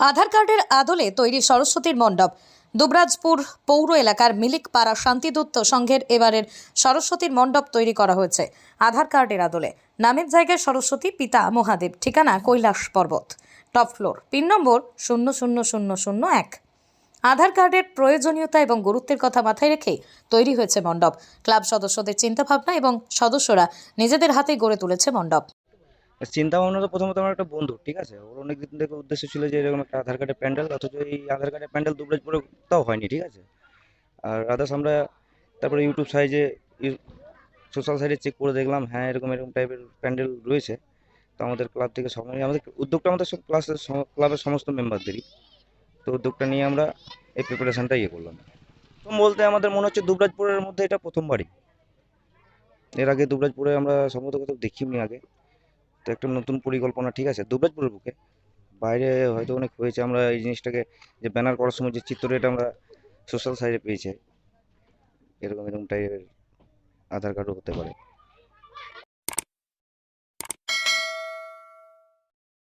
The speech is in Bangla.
আধার কার্ডের আদলে তৈরি সরস্বতীর মণ্ডপ। দুবরাজপুর পৌর এলাকার মিলিকপাড়া শান্তিদূত সংঘের এবারের সরস্বতীর মণ্ডপ তৈরি করা হয়েছে আধার কার্ডের আদলে। নামের জায়গায় সরস্বতী, পিতা মহাদেব, ঠিকানা কৈলাস পর্বত। টপ ফ্লোর, পিন নম্বর শূন্য শূন্য শূন্য শূন্য এক। আধার কার্ডের প্রয়োজনীয়তা এবং গুরুত্বের কথা মাথায় রেখে তৈরি হয়েছে মণ্ডপ। ক্লাব সদস্যদের চিন্তাভাবনা এবং সদস্যরা নিজেদের হাতে গড়ে তুলেছে মণ্ডপ। চিন্তা ভাবনা তো প্রথমত আমার একটা বন্ধু, ঠিক আছে? ওর অনেক দিন থেকে উদ্দেশ্য ছিল যে এরকম একটা আধার কার্ডের প্যান্ডেল, অথচ এই আধার কার্ডের প্যান্ডেল দুবরাজপুরে তাও হয়নি, ঠিক আছে? আর আদার্স আমরা তারপরে ইউটিউব সাইজে সোশ্যাল সাইটে চেক করে দেখলাম হ্যাঁ এরকম এরকম টাইপের প্যান্ডেল রয়েছে। তো আমাদের ক্লাব থেকে সবাই আমাদের উদ্যোগটা আমাদের সব ক্লাসের ক্লাবের সমস্ত মেম্বারদেরই তো উদ্যোগটা নিয়ে আমরা এই প্রিপারেশনটা ইয়ে করলাম। প্রথম বলতে আমাদের মনে হচ্ছে দুবরাজপুরের মধ্যে এটা প্রথমবারই। এর আগে দুবরাজপুরে আমরা সম্ভবত কোথাও দেখিনি আগে। তো একটা নতুন পরিকল্পনা ঠিক আছে। দুবরাজপুরের বুকে। বাইরে হয়তো অনেক হয়েছে। আমরা এই জিনিসটাকে, যে ব্যানার করার সময় যে চিত্র এটা আমরা সোশ্যাল সাইডে পেয়েছি। এরকম এরকম টাইপের আধার কার্ডও হতে পারে।